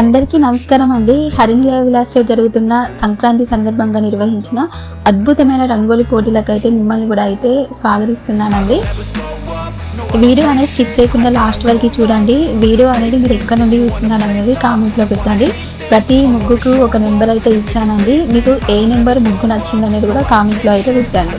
అందరికీ నమస్కారం అండి. హరిణి విలాస్లో జరుగుతున్న సంక్రాంతి సందర్భంగా నిర్వహించిన అద్భుతమైన రంగోలి పోటీలకైతే మిమ్మల్ని కూడా అయితే స్వాగతిస్తున్నానండి. వీడియో అనేది స్కిప్ చేయకుండా లాస్ట్ వరకు చూడండి. వీడియో అనేది మీరు ఎక్కడి నుండి చూస్తున్నారు అనేది కామెంట్లో పెట్టండి. ప్రతి ముగ్గుకు ఒక నెంబర్ అయితే ఇచ్చానండి. మీకు ఏ నెంబర్ ముగ్గు నచ్చింది అనేది కూడా కామెంట్లో అయితే పెట్టండి.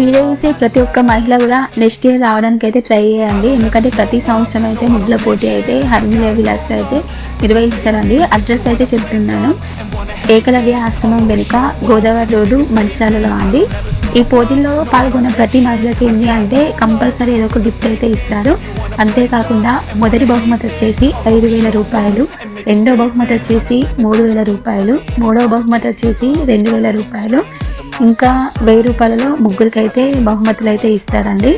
video చూసి ప్రతి ఒక్క మహిళ కూడా నెక్స్ట్ ఇయర్ రావడానికి అయితే ట్రై చేయండి. ఎందుకంటే ప్రతి సంవత్సరం అయితే ముగ్గుల పోటీ అయితే హర్మిల విలాస్లో అయితే నిర్వహిస్తారండి. అడ్రస్ అయితే చెప్తున్నాను. ఏకలవ్య ఆశ్రమం వెనుక గోదావరి రోడ్డు మంచిర్యాలలో అండి. ఈ పోటీల్లో పాల్గొన్న ప్రతి మహిళకి ఏంటి అంటే కంపల్సరీ ఏదో ఒక గిఫ్ట్ అయితే ఇస్తారు. అంతేకాకుండా మొదటి బహుమతి వచ్చేసి ఐదు వేల రూపాయలు. రెండో బహుమతి వచ్చేసి మూడు వేల రూపాయలు మూడో బహుమతి వచ్చేసి రెండు వేల రూపాయలు ఇంకా వెయ్యి రూపాయలలో ముగ్గురికైతే బహుమతులు అయితే ఇస్తారండి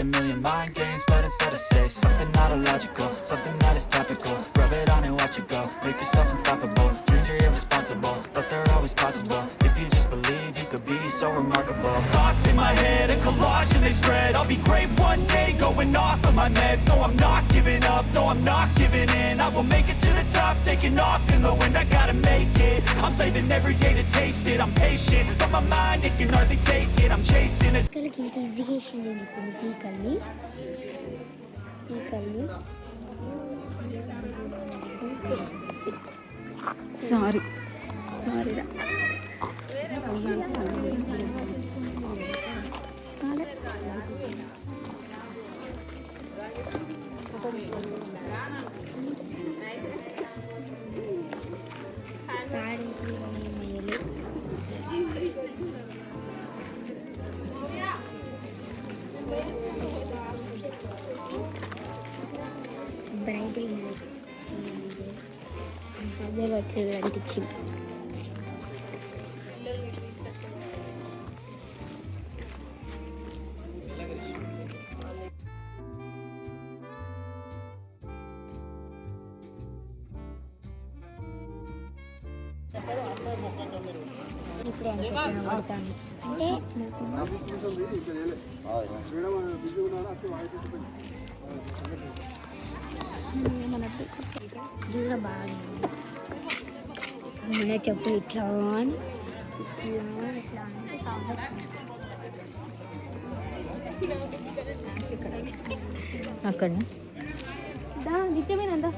Going off of my meds. No, I'm not giving up. No, I'm not giving in. I will make it to the top. Taking off in the wind. I gotta make it. I'm saving every day to taste it. I'm patient, but my mind it can hardly take it. I'm chasing పీకల్ని sorry sorry అదే వచ్చేది అనిపించింది ఇప్పుడు ఎంత కనబడతాను అంటే దూర బాగా మన చెప్పు ఇట్లా అని ఇట్లా ఇట్లా అంటే అక్కడ నిత్యమేనందా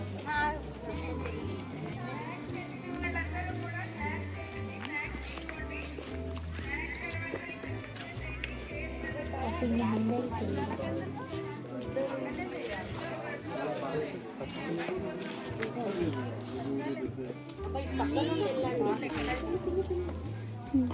పిన్ని అందరికీ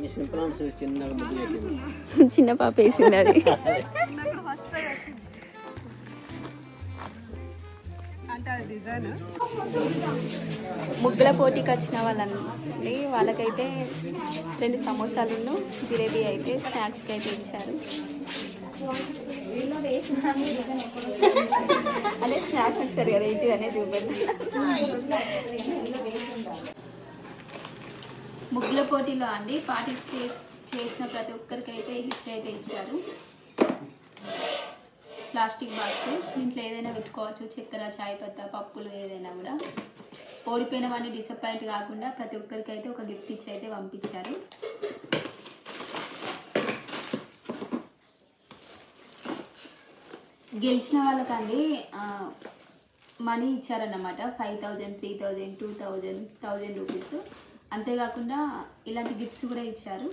చిన్న పాప వేసింది అది. ముగ్గుల పోటీకి వచ్చిన వాళ్ళండి. వాళ్ళకైతే రెండు సమోసాలను జిలేబీ అయితే స్నాక్స్కి అయితే ఇచ్చారు. అదే స్నాక్స్ ఇస్తారు కదా ఏంటి అనేది చూపెడతా ముగ్గుల పోటీలో అండి. పార్టిసిపేట్ చేసిన ప్రతి ఒక్కరికి అయితే గిఫ్ట్ అయితే ఇచ్చారు. Plastic box. దీంట్లో ఏదైనా పెట్టుకోవచ్చు. చక్కెర చాయ్ కొత్త పప్పులు ఏదైనా కూడా. ఓడిపోయిన వాడిని డిసప్పాయింట్ కాకుండా ప్రతి ఒక్కరికి అయితే ఒక గిఫ్ట్ ఇచ్చి అయితే పంపించారు. గెలిచిన వాళ్ళకండి money ఇచ్చారన్నమాట. Five thousand three thousand two thousand thousand rupees అంతేకాకుండా ఇలాంటి గిఫ్ట్స్ కూడా ఇచ్చారు.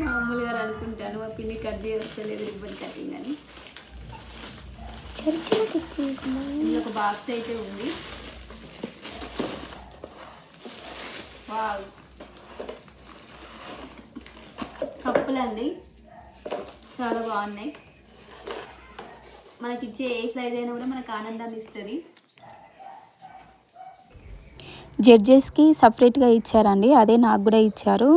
మామూలుగా అనుకుంటాను మా పిన్ని కట్ చేయలేదు ఇబ్బంది కట్టిందని. ఇది ఒక బాక్స్ అయితే ఉంది. వావ్. కప్పులండి. చాలా బాగున్నాయి. మనకి ఇచ్చే ఏ ప్రైజ్ అయినా కూడా మనకు ఆనందాన్ని ఇస్తుంది. జడ్జెస్కి సపరేట్గా ఇచ్చారండి. అదే నాకు కూడా ఇచ్చారు.